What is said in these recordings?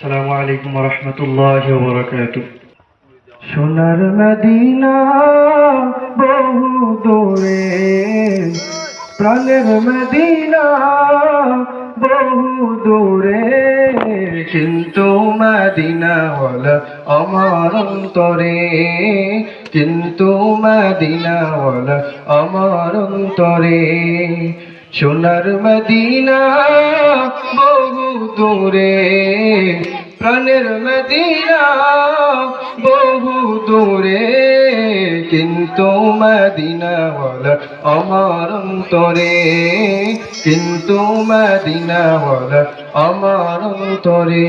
আসসালামু আলাইকুম রহমতুল্লাহ বরকাত সোনার মদিনা বহু দূরে, প্রাণের মদিনা বহু দূরে। কিন্তু মদিনা হল আমার অন্তরে, কিন্তু মদিনা হল আমার অন্তরে। সোনার মদিনা দূরে প্রাণের মদিনা বহু দূরে। কিন্তু মদিনা বল আমার অন্তরে কিন্তু বল আমার অন্তরে।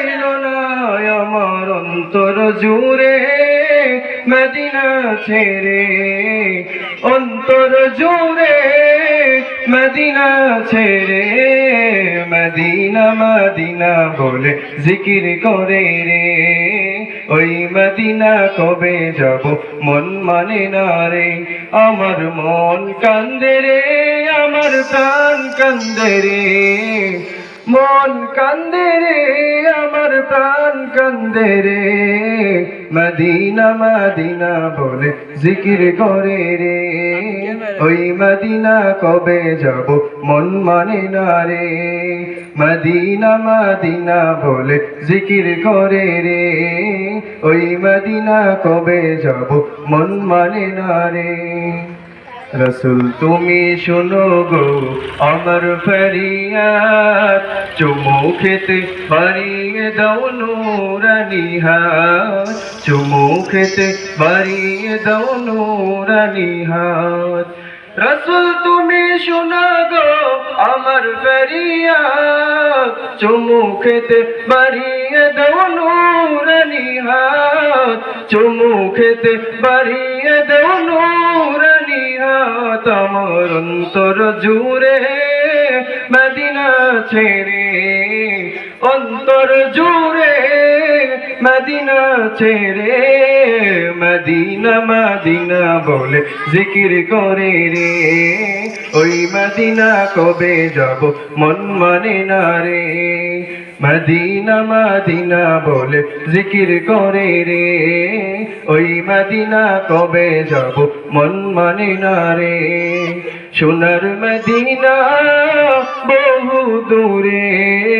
রইল না আমার অন্তর জুড়ে মদিনা ছেড়ে। অন্তর জুড়ে মদিনা ছেড়ে, মদিনা মদিনা বলে জিকির করে রে। ওই মদিনা কবে যাব মন মানে না রে। আমার মন কান্দে রে, আমার প্রাণ কান্দে রে। মন কান্দে রে, আমার প্রাণ কান্দে রে। মদিনা মদিনা বলে জিকির করে রে। ওই মদিনা কবে যাব মন মানে না রে। মদিনা মদিনা বলে জিকির করে রে। ওই মদিনা কবে যাব মন মানে না রে। রসুল, তুমি শোনো গো, আমার ফরিয়াদ। চুমু খেতে বাড়িয়ে দাও নুরানি হাত। চুমু খেতে বাড়িয়ে দাও নুরানি হাত। রসুল, তুমি শোনো গো, আমার ফরিয়াদ। চুমু খেতে বাড়িয়ে দাও নুরানি হাত। চুমু খেতে বাড়িয়ে দাও নুরানি হাত আমার অন্তর জুড়ে মদিনা ছেড়ে অন্তর জুড়ে মদিনা ছেড়ে, মদিনা মদিনা বলে জিকির করে রে। ওই মদিনা কবে যাব মন মানে না রে। মদিনা মদিনা বলে জিকির করে রে। ওই মদিনা কবে যাব মন মানে না রে। সোনার মদিনা বহু দূরে।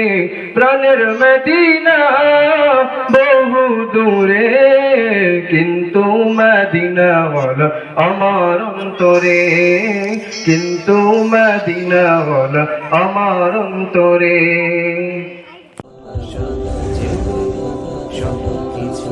প্রাণের মদিনা বহু দূরে, কিন্তু মদিনা হল আমার অন্তরে, কিন্তু মদিনা হল আমার অন্তরে। সব কিছু